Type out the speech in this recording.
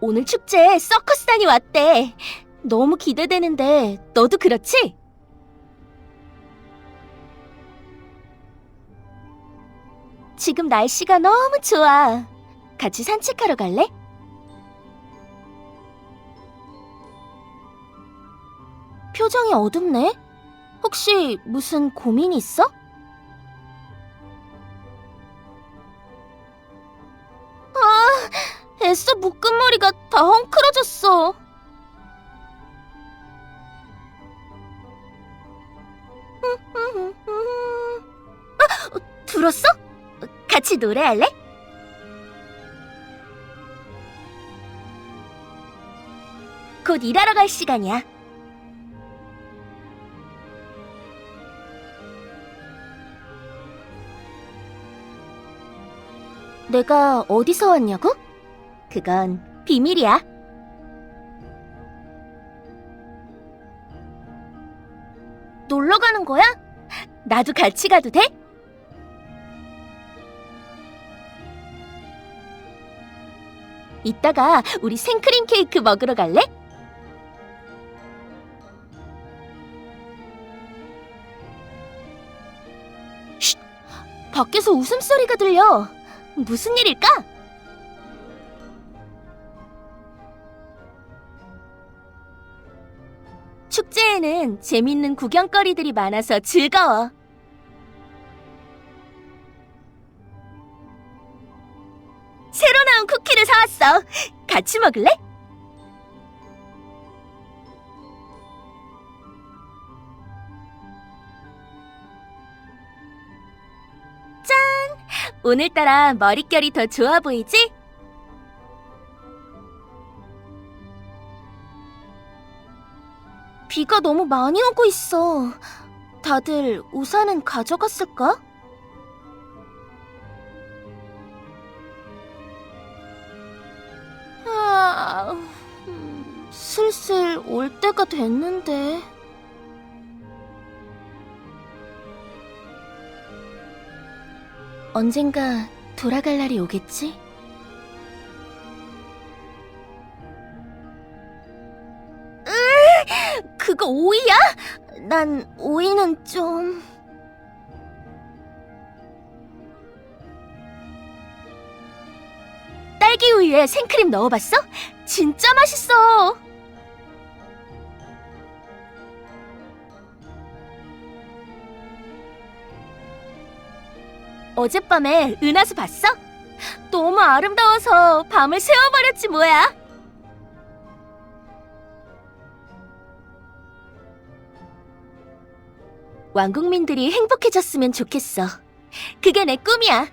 오늘 축제에 서커스단이 왔대. 너무 기대되는데 너도 그렇지? 지금 날씨가 너무 좋아. 같이 산책하러 갈래? 표정이 어둡네. 혹시 무슨 고민 있어? 애써 묶은 머리가 다 헝클어졌어. 아, 들었어? 같이 노래할래? 곧 일하러 갈 시간이야. 내가 어디서 왔냐고? 그건 비밀이야. 놀러 가는 거야? 나도 같이 가도 돼? 이따가 우리 생크림 케이크 먹으러 갈래? 쉿! 밖에서 웃음소리가 들려. 무슨 일일까? 축제에는 재밌는 구경거리들이 많아서 즐거워. 새로 나온 쿠키를 사왔어. 같이 먹을래? 짠! 오늘따라 머릿결이 더 좋아 보이지? 비가 너무 많이 오고 있어. 다들 우산은 가져갔을까? 아, 음, 슬슬 올 때가 됐는데. 언젠가 돌아갈 날이 오겠지? 그거 오이야? 난 오이는 좀... 딸기 우유에 생크림 넣어봤어? 진짜 맛있어! 어젯밤에 은하수 봤어? 너무 아름다워서 밤을 새워버렸지 뭐야. 왕국민들이 행복해졌으면 좋겠어. 그게 내 꿈이야.